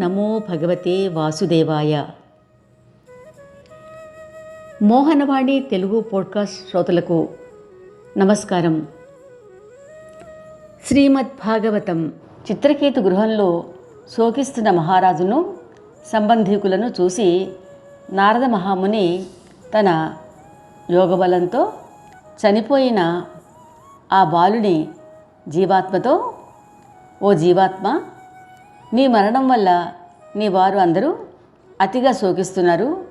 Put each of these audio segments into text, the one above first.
నమో భగవతే వాసుదేవాయ. మోహనవాణి తెలుగు పోడ్కాస్ట్ శ్రోతలకు నమస్కారం. శ్రీమద్ భాగవతం చిత్రకేతు గృహంలో శోకిస్తున్న మహారాజును సంబంధీకులను చూసి నారద మహాముని తన యోగబలంతో చనిపోయిన ఆ బాలుని జీవాత్మతో ఓ జీవాత్మ నీ మరణం వల్ల నీ వారు అందరూ అతిగా శోకిస్తున్నారు.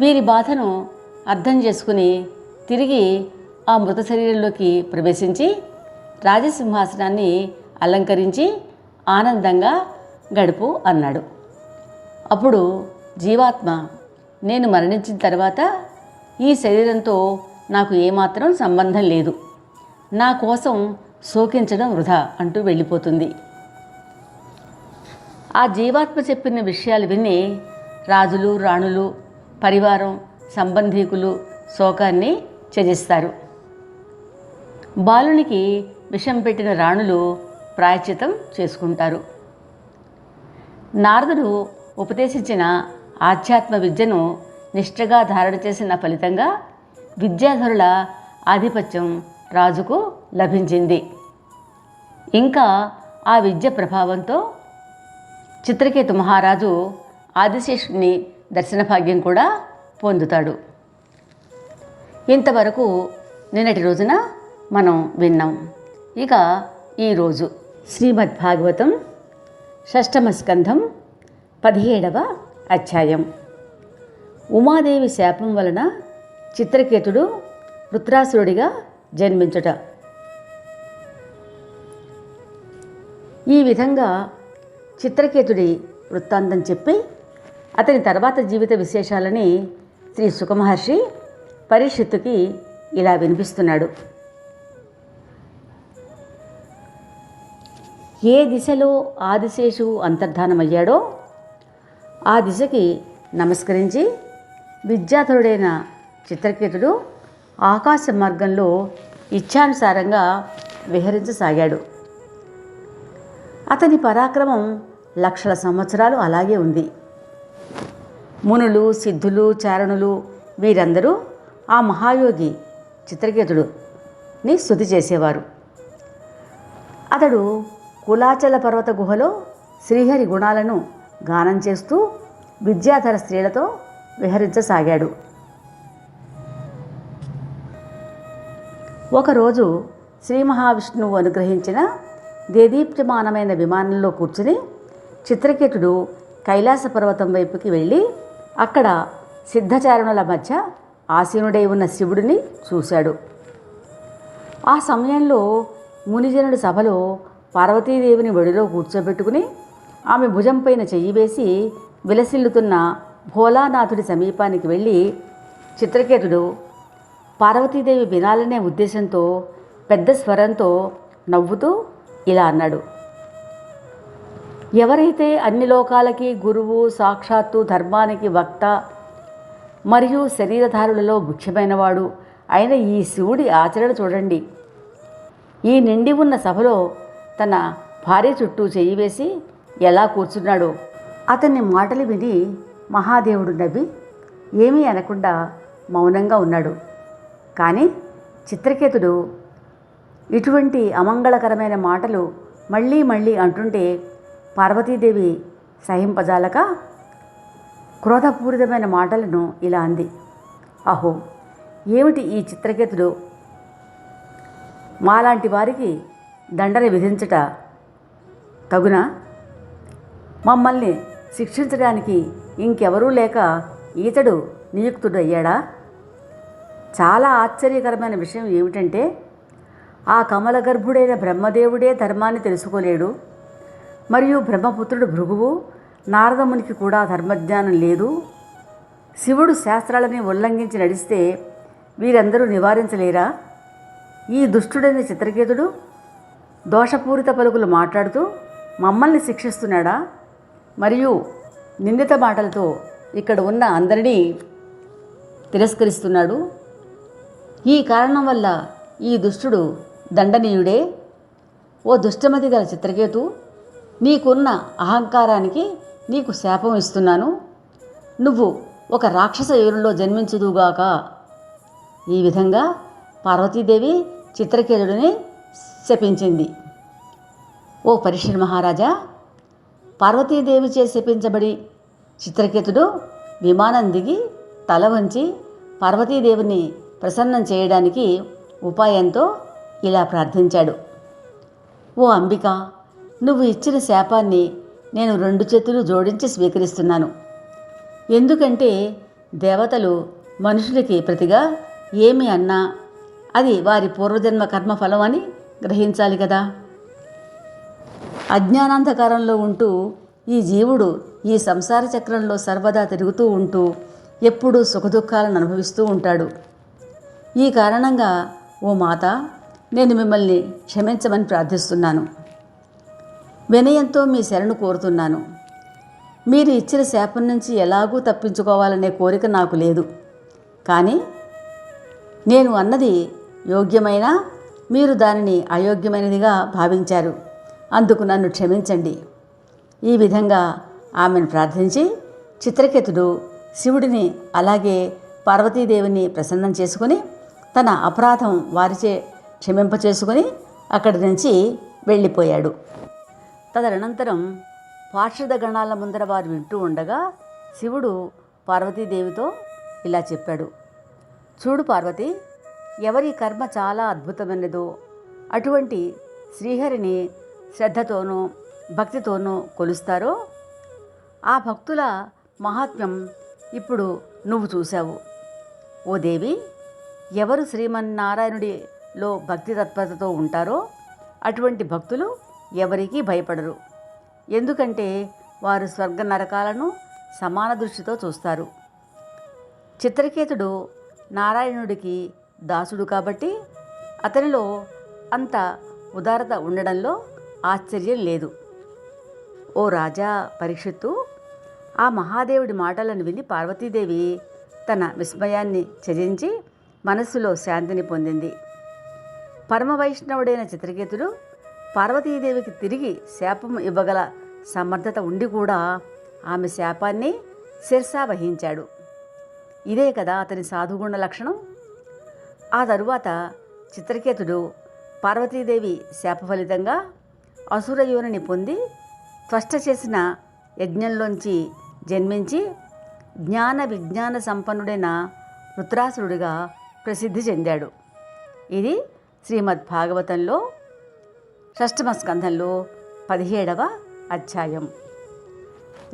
వీరి బాధను అర్థం చేసుకుని తిరిగి ఆ మృత శరీరంలోకి ప్రవేశించి రాజసింహాసనాన్ని అలంకరించి ఆనందంగా గడుపు అన్నాడు. అప్పుడు జీవాత్మ నేను మరణించిన తర్వాత ఈ శరీరంతో నాకు ఏమాత్రం సంబంధం లేదు. నా కోసం శోకించడం వృధా అంటూ వెళ్ళిపోతుంది. ఆ జీవాత్మ చెప్పిన విషయాలు విని రాజులు రాణులు పరివారం సంబంధీకులు శోకాన్ని త్యజిస్తారు. బాలునికి విషం పెట్టిన రాణులు ప్రాయశ్చితం చేసుకుంటారు. నారదుడు ఉపదేశించిన ఆధ్యాత్మ విద్యను నిష్ఠగా ధారణ చేసిన ఫలితంగా విద్యాధరుల ఆధిపత్యం రాజుకు లభించింది. ఇంకా ఆ విద్య ప్రభావంతో చిత్రకేతు మహారాజు ఆదిశేషుని దర్శన భాగ్యం కూడా పొందుతాడు. ఇంతవరకు నిన్నటి రోజున మనం విన్నాం. ఇక ఈరోజు శ్రీమద్ భాగవతం షష్టమ స్కంధం పదిహేడవ అధ్యాయం. ఉమాదేవి శాపం వలన చిత్రకేతుడు వృత్రాసురుడిగా జన్మించుట. ఈ విధంగా చిత్రకేతుడి వృత్తాంతం చెప్పి అతని తర్వాత జీవిత విశేషాలని శ్రీ సుఖమహర్షి పరిషత్తుకి ఇలా వినిపిస్తున్నాడు. ఏ దిశలో ఆదిశేషు అంతర్ధానమయ్యాడో ఆ దిశకి నమస్కరించి విద్యాధరుడైన చిత్రకేతుడు ఆకాశ మార్గంలో ఇచ్ఛానుసారంగా విహరించసాగాడు. అతని పరాక్రమం లక్షల సంవత్సరాలు అలాగే ఉంది. మునులు సిద్ధులు చారణులు వీరందరూ ఆ మహాయోగి చిత్రకేతుడుని స్థుతి చేసేవారు. అతడు కులాచల పర్వత గుహలో శ్రీహరి గుణాలను గానం చేస్తూ విద్యాధర స్త్రీలతో విహరించసాగాడు. ఒకరోజు శ్రీ మహావిష్ణువు అనుగ్రహించిన దేదీప్యమానమైన విమానంలో కూర్చుని చిత్రకేతుడు కైలాస పర్వతం వైపుకి వెళ్ళి అక్కడ సిద్ధచారణుల మధ్య ఆసీనుడై ఉన్న శివుడిని చూశాడు. ఆ సమయంలో మునిజనుడి సభలో పార్వతీదేవిని ఒడిలో కూర్చోబెట్టుకుని ఆమె భుజంపైన చెయ్యి వేసి విలసిల్లుతున్న భోలానాథుడి సమీపానికి వెళ్ళి చిత్రకేతుడు పార్వతీదేవి వినాలనే ఉద్దేశంతో పెద్ద స్వరంతో నవ్వుతూ ఇలా అన్నాడు. ఎవరైతే అన్ని లోకాలకి గురువు సాక్షాత్తు ధర్మానికి వక్త మరియు శరీరధారులలో ముఖ్యమైనవాడు అయిన ఈ శివుడి ఆచరణ చూడండి. ఈ నిండి ఉన్న సభలో తన భార్య చుట్టూ చెయ్యి వేసి ఎలా కూర్చున్నాడో? అతన్ని మాటలు విని మహాదేవుడు నవ్వి ఏమీ అనకుండా మౌనంగా ఉన్నాడు. కానీ చిత్రకేతుడు ఇటువంటి అమంగళకరమైన మాటలు మళ్ళీ మళ్ళీ అంటుంటే పార్వతీదేవి సహింపజాలక క్రోధపూరితమైన మాటలను ఇలా అంది. అహో ఏమిటి ఈ చిత్రకేతుడు? మాలాంటి వారికి దండన విధించట తగునా? మమ్మల్ని శిక్షించడానికి ఇంకెవరూ లేక ఈతడు నియుక్తుడు అయ్యాడా చాలా ఆశ్చర్యకరమైన విషయం ఏమిటంటే ఆ కమలగర్భుడైన బ్రహ్మదేవుడే ధర్మాన్ని తెలుసుకోలేడు. మరియు బ్రహ్మపుత్రుడు భృగువు నారదమునికి కూడా ధర్మజ్ఞానం లేదు. శివుడు శాస్త్రాలని ఉల్లంఘించి నడిస్తే వీరందరూ నివారించలేరా? ఈ దుష్టుడైన చిత్రకేతుడు దోషపూరిత పలుకులు మాట్లాడుతూ మమ్మల్ని శిక్షిస్తున్నాడా? మరియు నిందిత మాటలతో ఇక్కడ ఉన్న అందరినీ తిరస్కరిస్తున్నాడు. ఈ కారణం వల్ల ఈ దుష్టుడు దండనీయుడే. ఓ దుష్టమతి గల చిత్రకేతు నీకున్న అహంకారానికి నీకు శాపం ఇస్తున్నాను. నువ్వు ఒక రాక్షస ఏరులో జన్మించుదుగాక ఈ విధంగా పార్వతీదేవి చిత్రకేతుడిని శపించింది. ఓ పరీక్ష మహారాజా పార్వతీదేవిచే శపించబడి చిత్రకేతుడు విమానం దిగి తల వంచి పార్వతీదేవిని ప్రసన్నం చేయడానికి ఉపాయంతో ఇలా ప్రార్థించాడు. ఓ అంబిక నువ్వు ఇచ్చిన శాపాన్ని నేను రెండు చేతులు జోడించి స్వీకరిస్తున్నాను. ఎందుకంటే దేవతలు మనుషులకి ప్రతిగా ఏమి అన్నా అది వారి పూర్వజన్మ కర్మఫలం అని గ్రహించాలి కదా. అజ్ఞానాంధకారంలో ఉంటూ ఈ జీవుడు ఈ సంసార చక్రంలో సర్వదా తిరుగుతూ ఉంటూ ఎప్పుడూ సుఖదుఖాలను అనుభవిస్తూ ఉంటాడు. ఈ కారణంగా ఓ మాత నేను మిమ్మల్ని క్షమించమని ప్రార్థిస్తున్నాను. వినయంతో మీ శరణు కోరుతున్నాను. మీరు ఇచ్చిన శాపం నుంచి ఎలాగూ తప్పించుకోవాలనే కోరిక నాకు లేదు. కానీ నేను అన్నది యోగ్యమైన మీరు దానిని అయోగ్యమైనదిగా భావించారు. అందుకు నన్ను క్షమించండి. ఈ విధంగా ఆమెను ప్రార్థించి చిత్రకేతుడు శివుడిని అలాగే పార్వతీదేవిని ప్రసన్నం చేసుకుని తన అపరాధం వారిచే క్షమింప చేసుకుని అక్కడి నుంచి వెళ్ళిపోయాడు. తదనంతరం పార్షద గణాల ముందర వారు వింటూ ఉండగా శివుడు పార్వతీదేవితో ఇలా చెప్పాడు. చూడు పార్వతి ఎవరి కర్మ చాలా అద్భుతమైనదో అటువంటి శ్రీహరిని శ్రద్ధతోనూ భక్తితోనూ కొలుస్తారో ఆ భక్తుల మహాత్మ్యం ఇప్పుడు నువ్వు చూశావు. ఓ దేవి ఎవరు లో భక్తి తత్పరతతో ఉంటారో అటువంటి భక్తులు ఎవరికీ భయపడరు. ఎందుకంటే వారు స్వర్గ నరకాలను సమాన దృష్టితో చూస్తారు. చిత్రకేతుడు నారాయణుడికి దాసుడు కాబట్టి అతనిలో అంత ఉదారత ఉండడంలో ఆశ్చర్యం లేదు. ఓ రాజా పరీక్షిత్తు ఆ మహాదేవుడి మాటలను విని పార్వతీదేవి తన విస్మయాన్ని త్యజించి మనస్సులో శాంతిని పొందింది. పరమవైష్ణవుడైన చిత్రకేతుడు పార్వతీదేవికి తిరిగి శాపం ఇవ్వగల సమర్థత ఉండి కూడా ఆమె శాపాన్ని శిర్సా వహించాడు. ఇదే కదా అతని సాధుగుణ లక్షణం. ఆ తరువాత చిత్రకేతుడు పార్వతీదేవి శాప ఫలితంగా అసురయోనిని పొంది త్వష్ట చేసిన యజ్ఞంలోంచి జన్మించి జ్ఞాన విజ్ఞాన సంపన్నుడైన వృత్రాసురుడిగా ప్రసిద్ధి చెందాడు. ఇది శ్రీమద్ భాగవతంలో షష్టమ స్కంధంలో పదిహేడవ అధ్యాయం.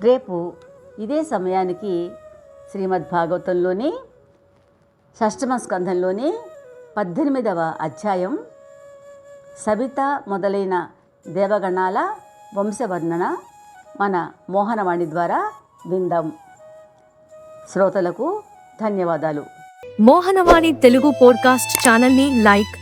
రేపు ఇదే సమయానికి శ్రీమద్ భాగవతంలోని షష్టమ స్కంధంలోని పద్దెనిమిదవ అధ్యాయం సబిత మొదలైన దేవగణాల వంశవర్ణన మన మోహనవాణి ద్వారా విందాం. శ్రోతలకు ధన్యవాదాలు. మోహనవాణి తెలుగు పోడ్కాస్ట్ ఛానల్ని లైక్